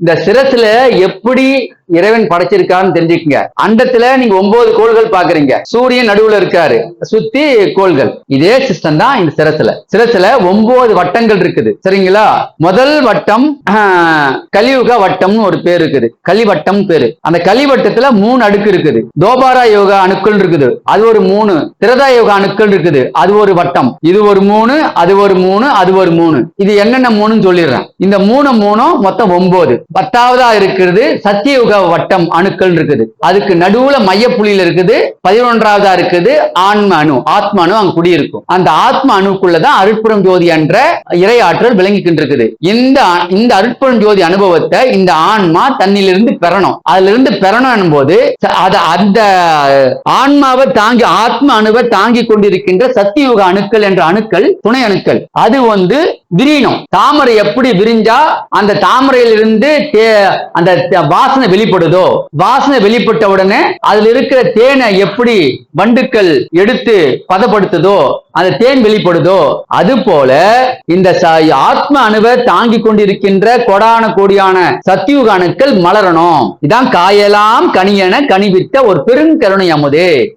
இந்த சிரஸ்ல எப்படி இறைவன் படைச்சிருக்கான்னு தெரிஞ்சுக்கங்க. அண்டத்துல நீங்க ஒன்பது கோள்கள் பாக்குறீங்க. சூரியன் நடுவுல இருக்காரு. சுத்தி கோள்கள். இதே சிஸ்டம் தான் இந்த சிரசுல. சிரசுல ஒன்பது வட்டங்கள் இருக்குது. சரிங்களா? முதல் வட்டம் கலியுக வட்டம்னு ஒரு பேர் இருக்குது. கலிவட்டம் பேரு. அந்த கலிவட்டத்துல மூணு அடுக்கு இருக்குது. தோபாரா யோகா அணுக்கள் இருக்குது. அது ஒரு மூணு. திரதா யோகா அணுக்கள் இருக்குது. அது ஒரு வட்டம். இது ஒரு மூணு அது ஒரு மூணு அது ஒரு மூணு. இது என்னென்ன மூணுன்னு சொல்லிடுறேன். இந்த மூணு மூணும் மொத்தம் ஒன்பது. பத்தாவதா இருக்கிறது சத்தியயுக வட்டம் அணுக்கள் இருக்குது. அதுக்கு நடுவுல மையப்புள்ளியில இருக்குது. பதினொன்றாவதா இருக்குது. ஆன்ம அணு ஆத்ம அணு அங்க குடியிருக்கும். அந்த ஆத்ம அணுக்குள்ளதான் அருட்புறம் ஜோதி என்ற இறை ஆற்றல் விளங்கிக்கின்றிருக்குது. இந்த இந்த அருட்புறம் ஜோதி அனுபவத்தை இந்த ஆன்மா தன்னிலிருந்து பெறணும். அதுல இருந்து பெறணும் போது அதை அந்த ஆன்மாவை தாங்கி ஆத்ம அணுவை தாங்கி கொண்டிருக்கின்ற சத்தியுக அணுக்கள் என்ற அணுக்கள் துணை அணுக்கள். அது வந்து விரியணும் தாமரை எப்படி விரிஞ்சா அந்த தாமரையிலிருந்து தே- அந்த வாசனை வெளிப்படுதோ வாசனை வெளிப்பட்ட உடனே அதுல இருக்கிற தேனை எப்படி வண்டுக்கள் எடுத்து பதப்படுத்துதோ அந்த தேன் வெளிப்படுதோ அது போல இந்த ஆத்ம அணுவை தாங்கி கொண்டிருக்கின்ற கொடான கோடியான சத்தியுக அணுக்கள் மலரணும். இதான் காயலாம் கனியென கனிவித்த ஒரு பெருங்கருணை அமுது.